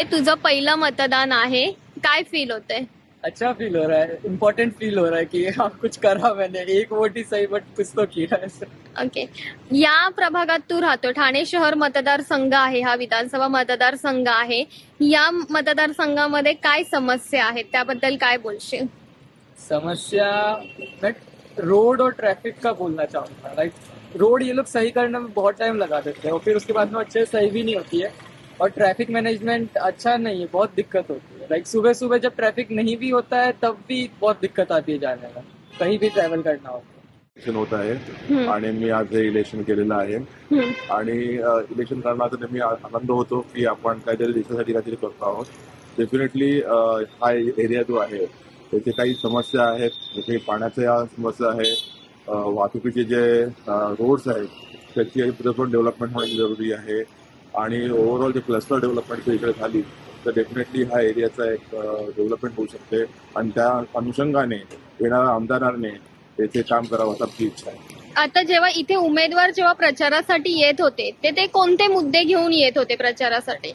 हे तुझं पहिलं मतदान आहे. काय फील होतंय? अच्छा फील हो रहा है. इम्पोर्टेंट फील हो रहा है कि हाँ कुछ करा मैंने. एक वोट ही सही बट कुछ तो किया है. ओके या प्रभागात तू राहतो. ठाणे शहर मतदारसंघ आहे. हा विधानसभा मतदारसंघ आहे. या मतदारसंघामध्ये काय समस्या आहेत? त्याबद्दल काय बोलशील? समस्या मैं रोड और ट्रैफिक का बोलना चाहूंगा. लाइक रोड ये लोग सही करने में बहुत टाइम लगा देते हैं. और फिर उसके बाद में अच्छे से सही भी नहीं होती है. और ट्रैफिक मैनेजमेंट अच्छा नहीं है बहुत दिक्कत होती है। लाइक सुबह सुबह जब ट्रैफिक नहीं भी होता है तब भी बहुत दिक्कत आती है जाने में। कहीं भी ट्रैवल करना हो इलेक्शन होत आहे आणि मी आज हे इलेक्शन केलेलं आहे आणि इलेक्शन करण्याचा नेहमी आनंद होतो की आपण काहीतरी देशासाठी काहीतरी करतो आहोत डेफिनेटली हा एरिया जो आहे त्याचे काही समस्या आहेत जसे पाण्याच्या समस्या आहे. वाहतुकीचे जे रोड्स आहेत त्याची पण डेव्हलपमेंट होणे जरुरी आहे. आणि ओव्हरऑल जे क्लस्टर डेव्हलपमेंट इकडे झाली तर डेफिनेटली हा एरियाचा एक डेव्हलपमेंट होऊ शकते. आणि त्या अनुषंगाने येणाऱ्या आमदाराने त्याचे काम करावं असं आपली इच्छा आहे. आता जेव्हा इथे उमेदवार जेव्हा प्रचारासाठी येत होते ते ते कोणते मुद्दे घेऊन येत होते प्रचारासाठी?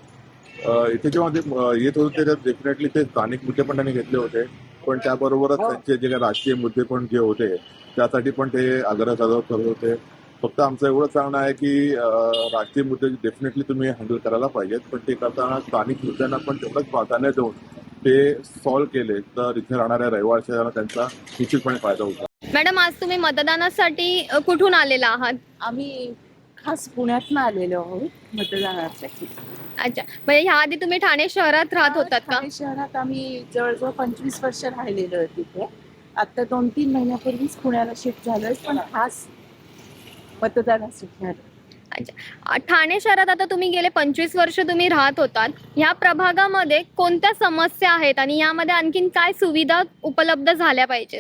इथे जेव्हा ते येत होते त्याच्यात डेफिनेटली ते स्थानिक मुद्दे पण त्यांनी घेतले होते. पण त्याबरोबरच त्यांचे जे काही राजकीय मुद्दे पण जे होते त्यासाठी पण ते आग्रह सादर करत होते. फक्त आमचं एवढं सांगणं आहे की राजकीय मुद्दे डेफिनेटली तुम्ही हँडल करायला पाहिजेत. पण ते करताना स्थानिक मुद्द्यांना पण तेवढंच प्राधान्य देऊन ते सॉल्व्ह केले तर इथे राहणाऱ्या रहिवाशांना त्यांचा निश्चितपणे फायदा होतो. मॅडम आज तुम्ही मतदानासाठी कुठून आलेला आहात? आम्ही खास पुण्यातनं आलेलो आहोत मतदानासाठी. अच्छा. म्हणजे ह्या आधी तुम्ही ठाणे शहरात राहत होतात का? ठाणे शहरात आम्ही जवळजवळ पंचवीस वर्ष राहिलेलो आहे तिथे. आता दोन तीन महिन्यापूर्वीच पुण्याला शिफ्ट झालोय पण खास मतदानासाठी आलो अ, ठाणे शहरात आता तुम्ही गेले पंचवीस वर्ष तुम्ही राहत होतात. ह्या प्रभागामध्ये कोणत्या समस्या आहेत आणि यामध्ये आणखीन काय सुविधा उपलब्ध झाल्या पाहिजे?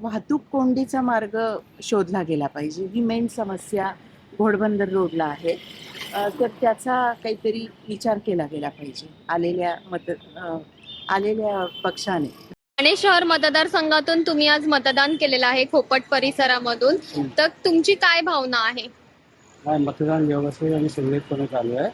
वाहतूक कोंडीचा मार्ग शोधला गेला पाहिजे. ही मेन समस्या घोडबंदर रोडला आहे. तर त्याचा काहीतरी विचार केला गेला पाहिजे आलेल्या मत आलेल्या पक्षाने. ठाणे शहर मतदारसंघातून तुम्ही आज मतदान केलेलं आहे खोपट परिसरामधून. तर तुमची काय भावना आहे? काय मतदान व्यवस्थित आणि सुरळीतपणे चालू आहे.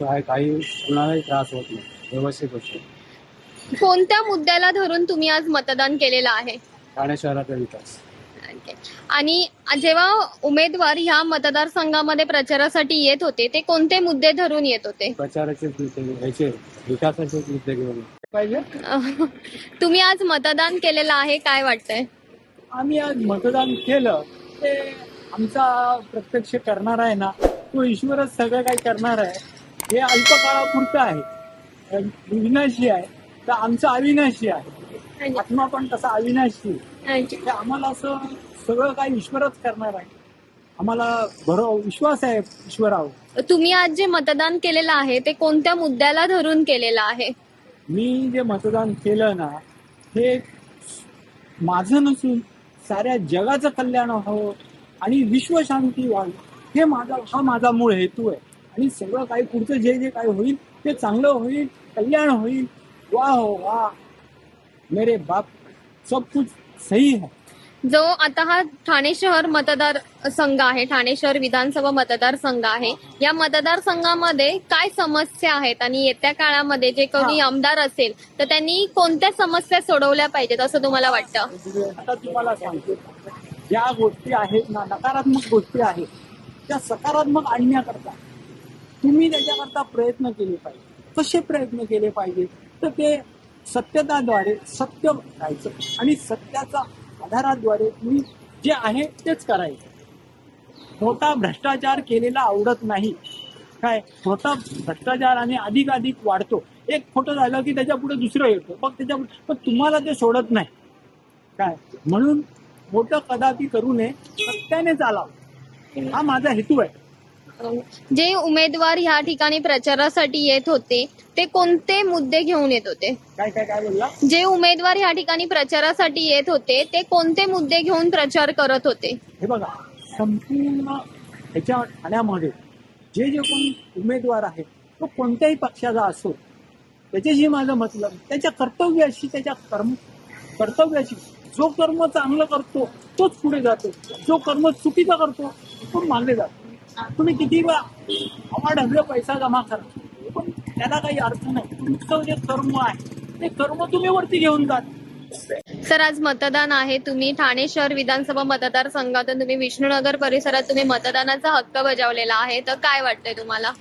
काय काही कुणालाही त्रास होत नाही. व्यवस्थित होतो कोणत्या मुद्द्याला धरून तुम्ही आज मतदान केलेलं आहे? ठाणे शहराचा विकास. Okay. आणि जेव्हा उमेदवार ह्या मतदारसंघामध्ये प्रचारासाठी येत होते ते कोणते मुद्दे धरून येत होते? प्रचाराचे मुद्दे विकासाचे मुद्दे घेऊन. पाहिजे? तुम्ही आज मतदान केलेलं आहे काय वाटतंय? आम्ही आज मतदान केलं. ते आमचा प्रत्यक्ष करणार आहे ना तो ईश्वरच सगळं काही करणार आहे. हे अल्पकाळापुरतं आहे. विनाशी आहे. तर आमचं अविनाशी आहे. आत्मा पण तसा अविनाशी. आम्हाला असं सगळं काही ईश्वरच करणार आहे. आम्हाला भरो विश्वास आहे ईश्वरावर. तुम्ही आज जे मतदान केलेलं आहे ते कोणत्या मुद्द्याला धरून केलेलं आहे? मी जे मतदान केलं ना हे माझं नसून साऱ्या जगाचं कल्याण व्हावं आणि विश्वशांती व्हावी हे माझा हा माझा मूळ हेतू आहे. आणि सगळं काही पुढचं जे जे काही होईल ते चांगलं होईल कल्याण होईल. वाह हो वाह मेरे बाप सब कुछ सही है. जो आता हा ठाणे शहर मतदार संघ आहे ठाणे शहर विधानसभा मतदारसंघ आहे. या मतदारसंघामध्ये काय समस्या आहेत आणि येत्या काळामध्ये जे कोणी आमदार असेल तर त्यांनी कोणत्या समस्या सोडवल्या पाहिजेत असं तुम्हाला वाटतं? आता तुम्हाला सांगतो. ज्या गोष्टी आहेत ना नकारात्मक गोष्टी आहेत त्या सकारात्मक आणण्याकरता तुम्ही त्याच्याकरता प्रयत्न केले पाहिजे कसे प्रयत्न केले पाहिजे तर ते सत्यताद्वारे सत्य राहायचं आणि सत्याच्या आधाराद्वारे तुम्ही जे आहे तेच करायचं. खोटा भ्रष्टाचार केलेला आवडत नाही. काय? खोटा भ्रष्टाचार आणि अधिक अधिक वाढतो. एक खोटं झालं की त्याच्या पुढे दुसरं येतं. मग त्याच्या पण तुम्हाला ते सोडत नाही. काय? म्हणून मोठं कदापि करू नये सत्याने चालावं हा माझा हेतू आहे. जे उमेदवार ह्या ठिकाणी प्रचारासाठी येत होते ते कोणते मुद्दे घेऊन येत होते? काय काय काय बोलला? जे उमेदवार ह्या ठिकाणी प्रचारासाठी येत होते ते कोणते मुद्दे घेऊन प्रचार करत होते? हे बघा संपूर्ण ह्याच्या ठाण्यामध्ये जे जे कोणी उमेदवार आहेत तो कोणत्याही पक्षाचा असो त्याच्याशी माझं मतलब त्याच्या कर्तव्याशी त्याच्या कर्म कर्तव्याशी जो कर्म चांगलं करतो तोच पुढे जातो. जो कर्म चुकीचा करतो तो मागे जातो. तुम्ही किती आम्हा ढगले पैसा जमा करा. पण त्याला काही अर्थ नाही. तुमचं जे कर्म आहे ते कर्म तुम्ही वरती घेऊन जात सर आज मतदान आहे. तुम्ही ठाणे शहर विधानसभा मतदारसंघातून तुम्ही विष्णुनगर परिसरात तुम्ही मतदानाचा हक्क बजावलेला आहे. तर काय वाटतंय तुम्हाला?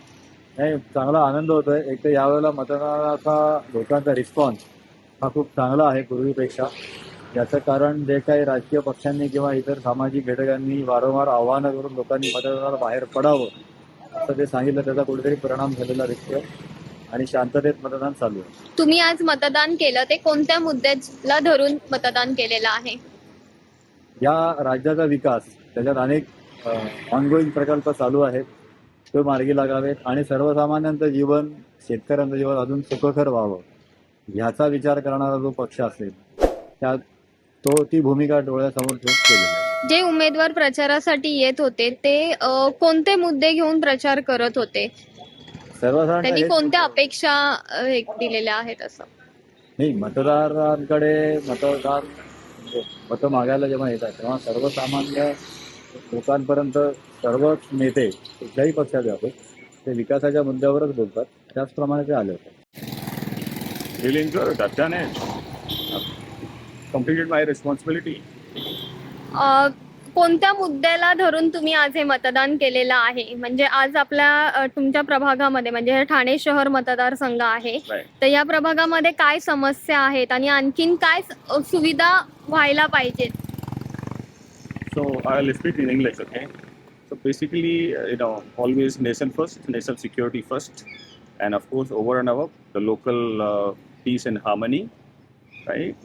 नाही चांगला आनंद होतोय. एक तर यावेळेला मतदानाचा लोकांचा रिस्पॉन्स हा खूप चांगला आहे पूर्वीपेक्षा. याचं कारण जे काही राजकीय पक्षांनी किंवा इतर सामाजिक घटकांनी वारंवार आव्हानं करून लोकांनी मतदानाला बाहेर पडावं असं ते सांगितलं त्याचा कुठेतरी परिणाम झालेला दिसतोय आणि शांततेत मतदान चालू आहे. तुम्ही आज मतदान केलं ते कोणत्या मुद्द्याला धरून मतदान केलेलं आहे? या राज्याचा विकास त्याच्यात अनेक ऑनगोईंग प्रकल्प चालू आहेत ते मार्गी लागावेत आणि सर्वसामान्यांचं जीवन शेतकऱ्यांचं जीवन अजून सुखकर व्हावं ह्याचा विचार करणारा जो पक्ष असेल त्यात तो ती भूमिका डोळ्यासमोर ठेवून केलेली आहे जे उमेदवार प्रचारासाठी येत होते ते अ, कोणते मुद्दे घेऊन प्रचार करत होते सर्वसाधारण त्यांनी हेच- कोणत्या अपेक्षा अ, हे दिलेल्या आहेत असं नाही मतदारांकडे मतदार म्हणजे मतं मागायला जेव्हा येतात तेव्हा सर्वसामान्य लोकांपर्यंत सर्वच नेते कुठल्याही पक्षाचे असो ते विकासाच्या मुद्द्यावरच बोलतात त्याचप्रमाणे ते आले होते Feeling good. I've done it. Completed my responsibility कोणत्या मुद्द्याला धरून तुम्ही आज हे मतदान केलेलं आहे? म्हणजे आज आपल्या तुमच्या प्रभागामध्ये म्हणजे हे ठाणे शहर मतदारसंघ आहे तर या प्रभागामध्ये काय समस्या आहेत आणि आणखीन काय सुविधा व्हायला पाहिजेत? So I speak in English okay so basically you know always nation first nation security first and of course over and our the local peace and harmony right?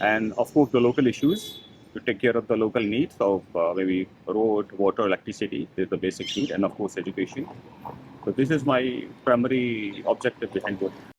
And of course, the local issues to take care of the local needs of uh, maybe road, water, electricity, is the basic need, and of course, education. So this is my primary objective behind voting.